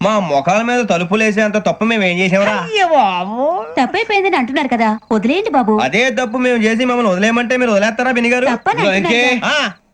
మా మొఖాల మీద తలుపులు వేసేంత తప్పు మేము ఏం చేసామరా అయ్య బాబు. తప్పైపోయిందని అంటున్నారు కదా వదిలేయండి బాబు. అదే తప్పు మేము చేసి మమ్మల్ని వదిలేయమంటే మీరు వదిలేస్తారా బిని గారు? తప్పని ఆ,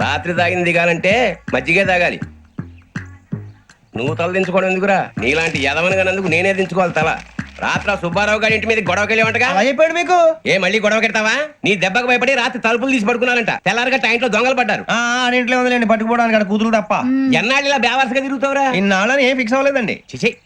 రాత్రి తాగింది దిగాలంటే మజ్జిగే తాగాలి. నువ్వు తల దించుకోవడం ఎందుకురా? నీలాంటి యదవనగానందుకు నేనే దించుకోవాలి తల. రాత్రి ఆ సుబ్బారావు గారి ఇంటి మీద గొడవకి వెళ్ళేవంటగా? అలా చెప్పాడు మీకు? ఏ మళ్ళీ గొడవ కెడతావా? నీ దెబ్బకు భయపడి రాత్రి తలుపులు తీసి పడుకున్నారంట. తెల్లారగా టైంట్లో దొంగలు పడ్డారు. ఆ ఆడింట్లో ఉందిలేండి పట్టుకుపోవడానికి అక్కడ కూతురు తప్ప. ఎన్నాళ్ళు ఇలా బేవర్స్గా తిరుగుతావురా? ఇన్నాళ్ళని ఏం ఫిక్స్ అవ్వలేదండి. చిచి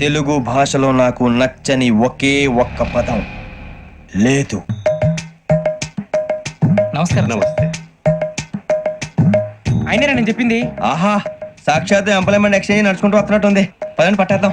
తెలుగు భాషలో నాకు నచ్చని ఒకే ఒక్క పదం. లేదు. నమస్కారం నమస్తే. అయినా నేను చెప్పింది? ఆహా సాక్షాత్ ఎంప్లాయ్మెంట్ ఎక్స్చేంజ్ నడుచుకుంటూ వస్తున్నట్టు ఉంది పదని పట్టేద్దాం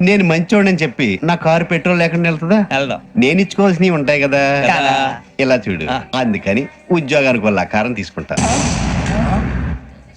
నేను మంచోడని చెప్పి నా కారు పెట్రోల్ లేకుండా వెళ్తుందా? వెళ్దాం. నేను ఇచ్చుకోవాల్సినవి ఉంటాయి కదా. ఇలా చూడు. అందుకని ఉద్యోగానికి వాళ్ళ ఆకారం తీసుకుంటా.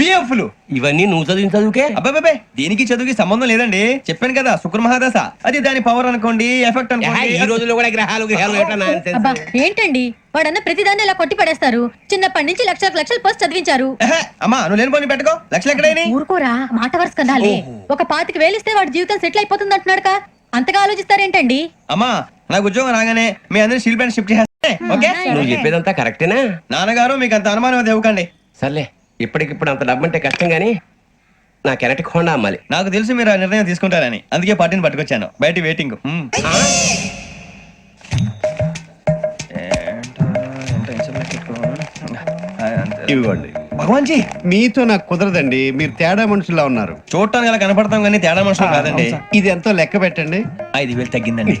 బిఎఫ్లు ఇవన్నీ నువ్వు చదివిన చదువుకే? అబ్బాబే దీనికి చదువుకి సంబంధం లేదండి. చెప్పాను కదా శుక్ర మహాదశ అది దాని పవర్ అనుకోండి ఎఫెక్ట్ ఏహే, ఈ అనుకోండి రోజుల్లో కూడా గ్రహాలు ఏంటండి? వాడన్న ప్రతిదాన్ని ఇలా కొట్టి పడేస్తారు. చిన్నప్పటి నుంచి లక్షలకు లక్షలు పోస్ట్ చదివించారు. అమ్మా నువ్వు లేని పోనీ పెట్టుకో. లక్షలు ఎక్కడైనా ఊరుకోరా మాట వరుస కదాలే ఒక పాతికి వేలిస్తే వాడి జీవితం సెటిల్ అయిపోతుంది అంటున్నాడుగా అంతగా ఆలోచిస్తారేంటండి? అమ్మా నాకు ఉద్యోగం రాగానే మీ స్టీల్ ప్లాంట్ షిఫ్ట్ చేస్తే ఓకే? నువ్వు చెప్పేదంతా కరెక్టేనా నాన్నగారు మీకు అంత అనుమానం అది ఇవ్వకండి. సర్లే. ఇప్పటికిప్పుడు అంత డబ్బు అంటే కష్టం కానీ నా కెనటిక్ హోండా అమ్మాలి. నాకు తెలిసి మీరు ఆ నిర్ణయం తీసుకుంటారని. అందుకే పార్టీని పట్టుకొచ్చాను. బయట వెయిటింగ్. ఇవ్వండి భగవాన్ జీ మీతో నాకు కుదరదండి. మీరు తేడా మనుషుల్లా ఉన్నారు. చూడటానికి అలా కనపడతాం కానీ తేడా మనుషులు కాదండి. ఇది ఎంతో లెక్క పెట్టండి. ఐదు వేలు తగ్గిందండి.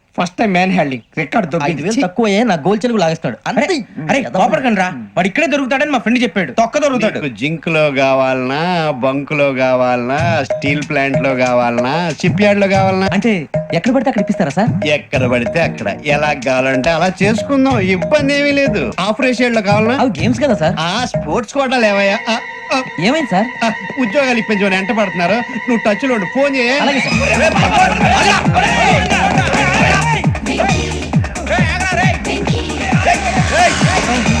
First time man handing record దొబ్బింది తక్కువే నా గోల్ చెలుగు లాగేస్తాడు అంతే అరే కోపడకండి రా వాడు ఇక్కడే దొరుకుతాడని మా ఫ్రెండ్ చెప్పాడు తొక్క దొరుకుతాడు జింక్లో కావాలనా బంక్లో కావాలనా స్టీల్ ప్లాంట్లో కావాలనా షిప్ యార్డ్లో కావాలనా అంటే ఎక్కడ పడితే అక్కడ ఇప్పిస్తారా సార్ ఎక్కడ పడితే అక్కడ ఎలా కావాలంటే అలా చేసుకుందాం ఇబ్బంది ఏమీ లేదు ఆపరేషన్లో కావాలనా అవి గేమ్స్ కదా సార్ ఆ స్పోర్ట్స్ కోటా లేవయ్యా ఆ, ఆ, ఏమైంది సార్ ఆ, ఉద్యోగాలు ఇప్పించమని ఎంట పడుతున్నారు నువ్వు టచ్లో. ఫోన్ చేయ అలాగే సార్